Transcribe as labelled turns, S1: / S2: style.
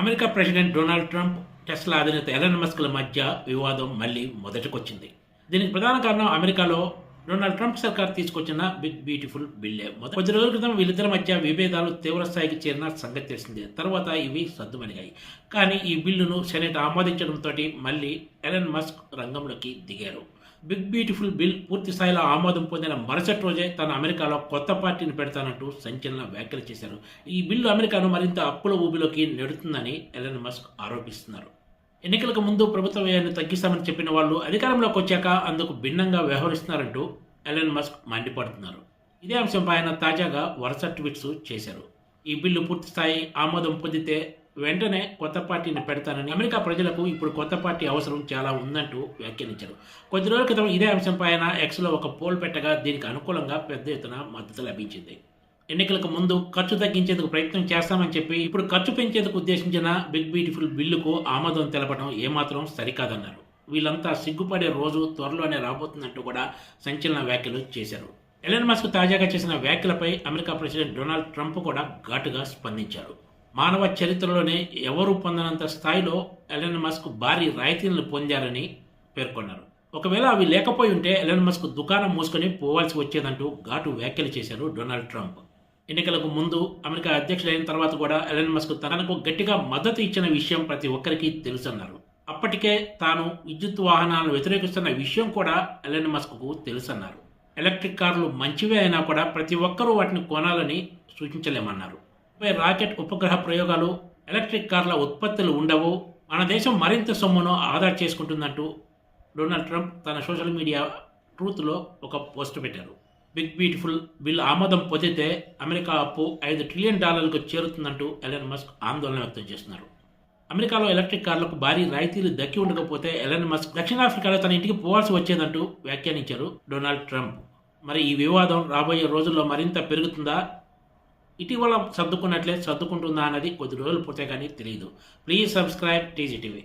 S1: America president Donald Trump Tesla అధినేత Elon మస్క్ల మధ్య వివాదం మళ్ళీ మొదటికొచ్చింది. దీనికి ప్రధాన కారణం అమెరికాలో డొనాల్డ్ ట్రంప్ సర్కార్ తీసుకొచ్చిన బిగ్ బ్యూటిఫుల్ బిల్లే మొదటి కొద్ది రోజుల క్రితం వీళ్ళిద్దరి మధ్య విభేదాలు తీవ్రస్థాయికి చేరిన సంగతి తెలిసిందే. తర్వాత ఇవి సద్దుమణిగాయి కానీ ఈ బిల్లును సెనేట్ ఆమోదించడంతో మళ్ళీ ఎలన్ మస్క్ రంగంలోకి దిగారు. బిగ్ బ్యూటిఫుల్ బిల్ పూర్తి స్థాయిలో ఆమోదం పొందిన మరుసటి రోజే తన అమెరికాలో కొత్త పార్టీని పెడతానంటూ సంచలన వ్యాఖ్యలు చేశారు. ఈ బిల్లు అమెరికాను మరింత అప్పుల ఊబిలోకి నెడుతుందని ఎలన్ మస్క్ ఆరోపిస్తున్నారు. ఎన్నికలకు ముందు ప్రభుత్వ వ్యయాన్ని తగ్గిస్తామని చెప్పిన వాళ్ళు అధికారంలోకి వచ్చాక అందుకు భిన్నంగా వ్యవహరిస్తున్నారంటూ ఎలన్ మస్క్ మండిపడుతున్నారు. ఇదే అంశంపై ఆయన తాజాగా వరుస ట్వీట్స్ చేశారు. ఈ బిల్లు పూర్తి స్థాయి ఆమోదం పొందితే వెంటనే కొత్త పార్టీని పెడతానని అమెరికా ప్రజలకు ఇప్పుడు కొత్త పార్టీ అవసరం చాలా ఉందంటూ వ్యాఖ్యానించారు. కొద్ది రోజుల క్రితం ఇదే అంశంపై ఎక్స్లో ఒక పోల్ పెట్టగా దీనికి అనుకూలంగా పెద్ద ఎత్తున మద్దతు లభించింది. ఎన్నికలకు ముందు ఖర్చు తగ్గించేందుకు ప్రయత్నం చేస్తామని చెప్పి ఇప్పుడు ఖర్చు పెంచేందుకు ఉద్దేశించిన బిగ్ బ్యూటిఫుల్ బిల్లుకు ఆమోదం తెలపడం ఏమాత్రం సరికాదన్నారు. వీళ్ళంతా సిగ్గుపడే రోజు త్వరలోనే రాబోతుందంటూ కూడా సంచలన వ్యాఖ్యలు చేశారు. ఎలన్ మస్క్ తాజాగా చేసిన వ్యాఖ్యలపై అమెరికా ప్రెసిడెంట్ డొనాల్డ్ ట్రంప్ కూడా ఘాటుగా స్పందించారు. మానవ చరిత్రలోనే ఎవరూ పొందనంత స్థాయిలో ఎలన్ మస్క్ భారీ రాయితీలను పొందారని పేర్కొన్నారు. ఒకవేళ అవి లేకపోయి ఉంటే ఎలన్ మస్క్ దుకాణం మూసుకొని పోవాల్సి వచ్చేదంటూ ఘాటు వ్యాఖ్యలు చేశారు డొనాల్డ్ ట్రంప్. ఎన్నికలకు ముందు అమెరికా అధ్యక్షుడైన తర్వాత కూడా ఎలన్ మస్క్ తనకు గట్టిగా మద్దతు ఇచ్చిన విషయం ప్రతి ఒక్కరికి తెలుసన్నారు. అప్పటికే తాను విద్యుత్ వాహనాలను వ్యతిరేకిస్తున్న విషయం కూడా ఎలన్ మస్క్కు తెలుసన్నారు. ఎలక్ట్రిక్ కార్లు మంచివే అయినా కూడా ప్రతి ఒక్కరూ వాటిని కొనాలని సూచించలేమన్నారు. రాకెట్ ఉపగ్రహ ప్రయోగాలు ఎలక్ట్రిక్ కార్ల ఉత్పత్తులు ఉండవు. మన దేశం మరింత సొమ్మును ఆదా చేసుకుంటుందంటూ డొనాల్డ్ ట్రంప్ తన సోషల్ మీడియా ట్రూత్లో ఒక పోస్ట్ పెట్టారు. బిగ్ బ్యూటిఫుల్ బిల్ ఆమోదం పొందితే అమెరికా అప్పు ఐదు ట్రిలియన్ డాలర్లకు చేరుతుందంటూ ఎలన్ మస్క్ ఆందోళన వ్యక్తం చేస్తున్నారు. అమెరికాలో ఎలక్ట్రిక్ కార్లకు భారీ రాయితీలు దక్కి ఉండకపోతే ఎలన్ మస్క్ దక్షిణాఫ్రికాలో తన ఇంటికి పోవాల్సి వచ్చేదంటూ వ్యాఖ్యానించారు డొనాల్డ్ ట్రంప్. మరి ఈ వివాదం రాబోయే రోజుల్లో మరింత పెరుగుతుందా? ఇటీవల సర్దుకున్నట్లే సర్దుకుంటుందా అన్నది కొద్ది రోజులు పోతే కానీ తెలియదు. Please subscribe TG TV.